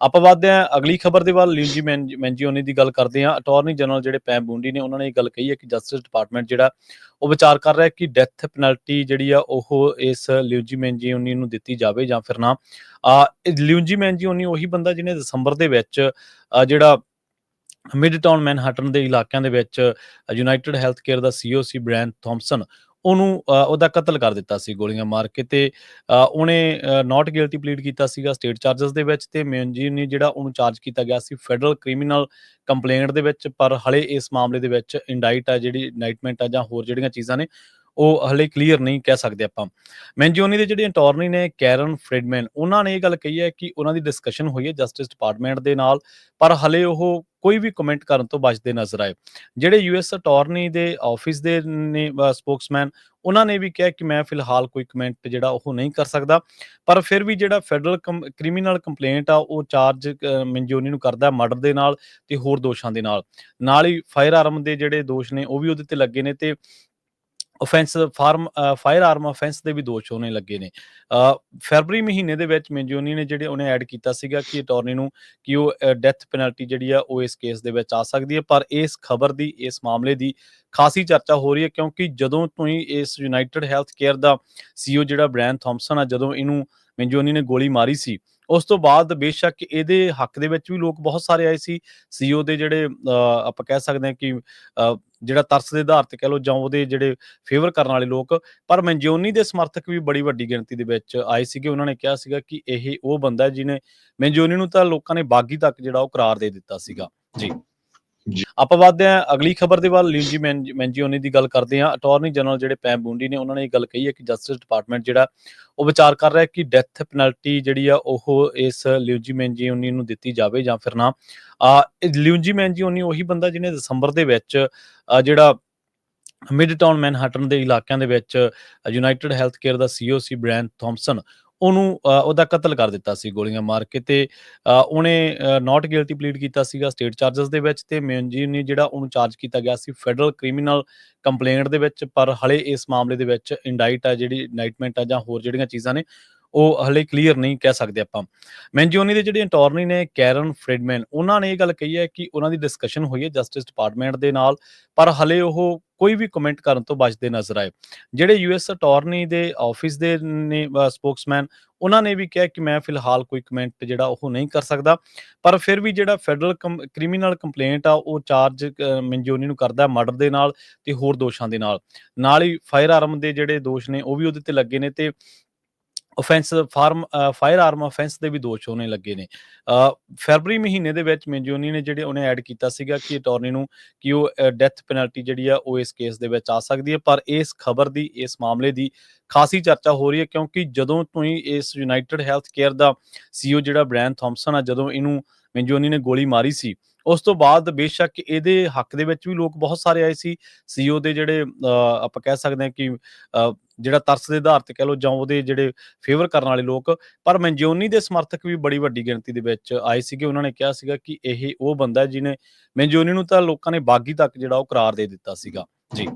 ਆਪਾਂ ਵਧਦੇ ਹਾਂ, ਅਗਲੀ ਖਬਰ ਦੇ ਵੱਲ ਲਿੰਜੀ ਮੈਂਜੀਓਨੀ ਦੀ ਗੱਲ ਕਰਦੇ ਹਾਂ। ਅਟਾਰਨੀ ਜਨਰਲ ਜਿਹੜੇ ਪੈਮ ਬੂੰਡੀ ਨੇ, ਉਹਨਾਂ ਨੇ ਇਹ ਗੱਲ ਕਹੀ ਹੈ ਕਿ ਜਸਟਿਸ ਡਿਪਾਰਟਮੈਂਟ ਜਿਹੜਾ, ਉਹ ਵਿਚਾਰ ਕਰ ਰਿਹਾ ਕਿ ਡੈਥ ਪੈਨਲਟੀ ਜਿਹੜੀ ਆ, ਉਹ ਇਸ ਲਿਉਂਜੀ ਮੈਂਜੀਓਨੀ ਨੂੰ ਦਿੱਤੀ ਜਾਵੇ ਜਾਂ ਫਿਰ ਨਾ। ਆ ਲਿਉਂਜੀ ਮੈਂਜੀਓਨੀ ਉਹੀ ਬੰਦਾ ਜਿਹਨੇ ਦਸੰਬਰ ਦੇ ਵਿੱਚ ਜਿਹੜਾ ਮਿਡ ਟਾਊਨ ਮੈਨਹਟਨ ਦੇ ਇਲਾਕਿਆਂ ਦੇ ਵਿੱਚ ਯੂਨਾਈਟਿਡ ਹੈਲਥ ਕੇਅਰ ਦਾ ਸੀਓ ਸੀ ਬ੍ਰੈਨ ਥੌਮਸਨ ਉਹਨੂੰ ਉਹਦਾ ਕਤਲ ਕਰ ਦਿੱਤਾ ਸੀ ਗੋਲੀਆਂ ਮਾਰ ਕੇ ਤੇ ਅ, ਉਹਨੇ ਨਾਟ ਗਿਲਟੀ ਪਲੀਡ ਕੀਤਾ ਸੀਗਾ ਸਟੇਟ ਚਾਰजेस ਦੇ ਵਿੱਚ ਤੇ ਮੇਨਜੀ ਨੇ ਜਿਹੜਾ ਉਹਨੂੰ ਚਾਰਜ ਕੀਤਾ ਗਿਆ ਸੀ ਫੈਡਰਲ ਕ੍ਰਿਮੀਨਲ ਕੰਪਲੇਂਟ ਦੇ ਵਿੱਚ ਪਰ ਹਲੇ ਇਸ ਮਾਮਲੇ ਦੇ ਵਿੱਚ ਇੰਡਾਈਟ ਆ ਜਿਹੜੀ ਇੰਡਾਈਟਮੈਂਟ ਆ ਜਾਂ ਹੋਰ ਜਿਹੜੀਆਂ ਚੀਜ਼ਾਂ ਨੇ ਉਹ ਹਲੇ ਕਲੀਅਰ ਨਹੀਂ ਕਹਿ ਸਕਦੇ ਆਪਾਂ। ਮੈਂਜੀਓਨੀ ਦੇ ਜਿਹੜੇ ਅਟਾਰਨੀ ਨੇ ਕੈਰਨ ਫ੍ਰਿਡਮੈਨ ਉਹਨਾਂ ਨੇ ਇਹ ਗੱਲ ਕਹੀ ਹੈ ਕਿ ਉਹਨਾਂ ਦੀ ਡਿਸਕਸ਼ਨ ਹੋਈ ਹੈ ਜਸਟਿਸ ਡਿਪਾਰਟਮੈਂਟ ਦੇ ਨਾਲ, ਪਰ ਹਲੇ ਉਹ ਕੋਈ ਵੀ ਕਮੈਂਟ ਕਰਨ ਤੋਂ ਬਚਦੇ ਨਜ਼ਰ ਆਏ। ਜਿਹੜੇ ਯੂਐਸ ਅਟਾਰਨੀ ਦੇ ਆਫਿਸ ਦੇ ਨੇ ਸਪੋਕਸਮੈਨ ਉਹਨਾਂ ਨੇ ਵੀ ਕਿਹਾ ਕਿ ਮੈਂ ਫਿਲਹਾਲ ਕੋਈ ਕਮੈਂਟ ਜਿਹੜਾ ਉਹ ਨਹੀਂ ਕਰ ਸਕਦਾ। ਪਰ ਫਿਰ ਵੀ ਜਿਹੜਾ ਫੈਡਰਲ ਕ੍ਰਿਮੀਨਲ ਕੰਪਲੇਂਟ ਆ, ਉਹ ਚਾਰਜ ਮੈਂਜੋਨੀ ਨੂੰ ਕਰਦਾ ਮਰਡਰ ਦੇ ਨਾਲ ਤੇ ਹੋਰ ਦੋਸ਼ਾਂ ਦੇ ਨਾਲ। ਨਾਲ ਹੀ ਫਾਇਰ ਆਰਮ ਦੇ ਜਿਹੜੇ ਦੋਸ਼ ਨੇ, ਉਹ ਵੀ ਉਹਦੇ ਤੇ ਲੱਗੇ ਨੇ ਤੇ offence form firearm offence ਦੇ ਵੀ ਦੋਸ਼ ਹੋਣੇ ਲੱਗੇ ਨੇ। ਅ, ਫਰਵਰੀ ਮਹੀਨੇ ਦੇ ਵਿੱਚ ਮੈਂਜੋਨੀ ਨੇ ਜਿਹੜੇ ਉਹਨੇ ਐਡ ਕੀਤਾ ਸੀਗਾ ਕਿ ਅਟਾਰਨੀ ਨੂੰ ਕਿ ਉਹ ਡੈਥ ਪੈਨਲਟੀ ਜਿਹੜੀ ਆ ਉਹ ਇਸ ਕੇਸ ਦੇ ਵਿੱਚ ਆ ਸਕਦੀ ਹੈ। ਪਰ ਇਸ ਖਬਰ ਦੀ ਇਸ ਮਾਮਲੇ ਦੀ ਖਾਸੀ ਚਰਚਾ ਹੋ ਰਹੀ ਹੈ ਕਿਉਂਕਿ ਜਦੋਂ ਤੋਂ ਹੀ ਇਸ ਯੂਨਾਈਟਿਡ ਹੈਲਥ ਕੇਅਰ ਦਾ ਸੀਓ ਜਿਹੜਾ ਬ੍ਰੈਨ ਥੌਮਸਨ ਆ ਜਦੋਂ ਇਹਨੂੰ ਮੈਂਜੋਨੀ ਨੇ ਗੋਲੀ ਮਾਰੀ ਸੀ ਉਸ ਤੋਂ ਬਾਅਦ ਬੇਸ਼ੱਕ ਇਹਦੇ ਹੱਕ ਦੇ ਵਿੱਚ ਵੀ ਲੋਕ ਬਹੁਤ ਸਾਰੇ ਆਏ ਸੀ। ਸੀਓ ਦੇ ਜਿਹੜੇ ਅ, ਆਪਾਂ ਕਹਿ ਸਕਦੇ ਹਾਂ ਕਿ ਅ, ਜਿਹੜਾ ਤਰਸ ਦੇ ਆਧਾਰ ਤੇ ਕਹ ਲਓ ਜਾਂ ਉਹਦੇ ਜਿਹੜੇ ਫੇਵਰ ਕਰਨ ਵਾਲੇ ਲੋਕ ਪਰ ਮੈਂਜੋਨੀ ਦੇ ਸਮਰਥਕ ਵੀ ਬੜੀ ਵੱਡੀ ਗਿਣਤੀ ਦੇ ਵਿੱਚ ਆਏ ਸੀਗੇ। ਉਹਨਾਂ ਨੇ ਕਿਹਾ ਸੀਗਾ ਕਿ ਇਹ ਉਹ ਬੰਦਾ ਜਿਹਨੇ ਮੈਂਜੋਨੀ ਨੂੰ ਤਾਂ ਲੋਕਾਂ ਨੇ ਬਾਗੀ ਤੱਕ ਜਿਹੜਾ ਉਹ ਕਰਾਰ ਦੇ ਦਿੱਤਾ ਸੀਗਾ। ਜੀ। ਆਪਾਂ ਵਧਦੇ ਹਾਂ, ਅਗਲੀ ਖਬਰ ਦੇ ਵੱਲ ਲਿੰਜੀ ਮੈਂਜੀਓਨੀ ਦੀ ਗੱਲ ਕਰਦੇ ਹਾਂ। ਅਟਾਰਨੀ ਜਨਰਲ ਜਿਹੜੇ ਪੈਮ ਬੂੰਡੀ ਨੇ, ਉਹਨਾਂ ਨੇ ਇਹ ਗੱਲ ਕਹੀ ਹੈ ਕਿ ਜਸਟਿਸ ਡਿਪਾਰਟਮੈਂਟ ਜਿਹੜਾ, ਉਹ ਵਿਚਾਰ ਕਰ ਰਿਹਾ ਹੈ ਕਿ ਡੈਥ ਪੈਨਲਟੀ ਜਿਹੜੀ ਆ, ਉਹ ਇਸ ਲਿਉਂਜੀ ਮੈਂਜੀਓਨੀ ਨੂੰ ਦਿੱਤੀ ਜਾਵੇ ਜਾਂ ਫਿਰ ਨਾ। ਆ ਲਿਉਂਜੀ ਮੈਂਜੀਓਨੀ ਉਹੀ ਬੰਦਾ ਜਿਹਨੇ ਦਸੰਬਰ ਦੇ ਵਿੱਚ ਜਿਹੜਾ ਮਿਡ ਟਾਊਨ ਮੈਨਹਟਨ ਦੇ ਇਲਾਕਿਆਂ ਦੇ ਵਿੱਚ ਯੂਨਾਈਟਿਡ ਹੈਲਥ ਕੇਅਰ ਦਾ ਸੀਓ ਸੀ ਬ੍ਰੈਨ ਥੌਮਸਨ ਉਹਨੂੰ ਉਹਦਾ ਕਤਲ ਕਰ ਦਿੱਤਾ ਸੀ, ਗੋਲੀਆਂ ਮਾਰ ਕੇ ਤੇ ਉਹਨੇ ਨਾਟ ਗਿਲਟੀ ਪਲੀਡ ਕੀਤਾ ਸੀਗਾ ਸਟੇਟ ਚਾਰजेस ਦੇ ਵਿੱਚ ਤੇ ਮੈਂਜੀ ਨੇ ਜਿਹੜਾ ਉਹਨੂੰ ਚਾਰਜ ਕੀਤਾ ਗਿਆ ਸੀ ਫੈਡਰਲ ਕ੍ਰਿਮੀਨਲ ਕੰਪਲੇਂਟ ਦੇ ਵਿੱਚ, ਪਰ ਹਲੇ ਇਸ ਮਾਮਲੇ ਦੇ ਵਿੱਚ ਇੰਡਾਈਟ ਆ, ਜਿਹੜੀ ਨਾਈਟਮੈਂਟ ਆ ਜਾਂ ਹੋਰ ਜਿਹੜੀਆਂ ਚੀਜ਼ਾਂ ਨੇ, ਉਹ ਹਲੇ ਕਲੀਅਰ ਨਹੀਂ ਕਹਿ ਸਕਦੇ ਆਪਾਂ। ਮੈਂਜੀਓਨੀ ਦੇ ਜਿਹੜੇ ਅਟਾਰਨੀ ਨੇ ਕੈਰਨ ਫ੍ਰਿਡਮੈਨ, ਉਹਨਾਂ ਨੇ ਇਹ ਗੱਲ ਕਹੀ ਹੈ ਕਿ ਉਹਨਾਂ ਦੀ ਡਿਸਕਸ਼ਨ ਹੋਈ ਹੈ ਜਸਟਿਸ ਡਿਪਾਰਟਮੈਂਟ ਦੇ ਨਾਲ, ਪਰ ਹਲੇ ਉਹ ਕੋਈ ਵੀ ਕਮੈਂਟ ਕਰਨ ਤੋਂ ਬਚਦੇ ਨਜ਼ਰ ਆਏ। ਜਿਹੜੇ ਯੂਐਸ ਅਟਾਰਨੀ ਦੇ ਆਫਿਸ ਦੇ ਨੇ ਸਪੋਕਸਮੈਨ ਉਹਨਾਂ ਨੇ ਵੀ ਕਿਹਾ ਕਿ ਮੈਂ ਫਿਲਹਾਲ ਕੋਈ ਕਮੈਂਟ ਜਿਹੜਾ ਉਹ ਨਹੀਂ ਕਰ ਸਕਦਾ। ਪਰ ਫਿਰ ਵੀ ਜਿਹੜਾ ਫੈਡਰਲ ਕ੍ਰਿਮੀਨਲ ਕੰਪਲੇਂਟ ਆ, ਉਹ ਚਾਰਜ ਮੈਂਜੋਨੀ ਨੂੰ ਕਰਦਾ ਮਰਡਰ ਦੇ ਨਾਲ ਤੇ ਹੋਰ ਦੋਸ਼ਾਂ ਦੇ ਨਾਲ। ਨਾਲ ਹੀ ਫਾਇਰ ਆਰਮ ਦੇ ਜਿਹੜੇ ਦੋਸ਼ ਨੇ, ਉਹ ਵੀ ਉਹਦੇ ਤੇ ਲੱਗੇ ਨੇ ਤੇ offence form firearm offence ਦੇ ਵੀ ਦੋਸ਼ ਹੋਣੇ ਲੱਗੇ ਨੇ। ਅ, ਫਰਵਰੀ ਮਹੀਨੇ ਦੇ ਵਿੱਚ ਮੈਂਜੋਨੀ ਨੇ ਜਿਹੜੇ ਉਹਨੇ ਐਡ ਕੀਤਾ ਸੀਗਾ ਕਿ ਅਟਾਰਨੀ ਨੂੰ ਕਿ ਉਹ ਡੈਥ ਪੈਨਲਟੀ ਜਿਹੜੀ ਆ ਉਹ ਇਸ ਕੇਸ ਦੇ ਵਿੱਚ ਆ ਸਕਦੀ ਹੈ। ਪਰ ਇਸ ਖਬਰ ਦੀ ਇਸ ਮਾਮਲੇ ਦੀ ਖਾਸੀ ਚਰਚਾ ਹੋ ਰਹੀ ਹੈ ਕਿਉਂਕਿ ਜਦੋਂ ਤੋਂ ਹੀ ਇਸ ਯੂਨਾਈਟਿਡ ਹੈਲਥ ਕੇਅਰ ਦਾ ਸੀਓ ਜਿਹੜਾ ਬ੍ਰੈਨ ਥੌਮਸਨ ਆ ਜਦੋਂ ਇਹਨੂੰ ਮੈਂਜੋਨੀ ਨੇ ਗੋਲੀ ਮਾਰੀ ਸੀ ਉਸ ਤੋਂ ਬਾਅਦ ਬੇਸ਼ੱਕ ਇਹਦੇ ਹੱਕ ਦੇ ਵਿੱਚ ਵੀ ਲੋਕ ਬਹੁਤ ਸਾਰੇ ਆਏ ਸੀ। ਸੀਓ ਦੇ ਜਿਹੜੇ ਆਪਾਂ ਕਹਿ ਸਕਦੇ ਹਾਂ ਕਿ ਜਿਹੜਾ ਤਰਸ ਦੇ ਆਧਾਰ ਤੇ ਕਹ ਲਓ ਜਾਂ ਉਹਦੇ ਜਿਹੜੇ ਫੇਵਰ ਕਰਨ ਵਾਲੇ ਲੋਕ, ਪਰ ਮੈਂਜੋਨੀ ਦੇ ਸਮਰਥਕ ਵੀ ਬੜੀ ਵੱਡੀ ਗਿਣਤੀ ਦੇ ਵਿੱਚ ਆਏ ਸੀਗੇ। ਉਹਨਾਂ ਨੇ ਕਿਹਾ ਸੀਗਾ ਕਿ ਇਹ ਉਹ ਬੰਦਾ ਜਿਹਨੇ ਮੈਂਜੋਨੀ ਨੂੰ ਤਾਂ ਲੋਕਾਂ ਨੇ ਬਾਗੀ ਤੱਕ ਜਿਹੜਾ ਉਹ ਕਰਾਰ ਦੇ ਦਿੱਤਾ ਸੀਗਾ। ਜੀ।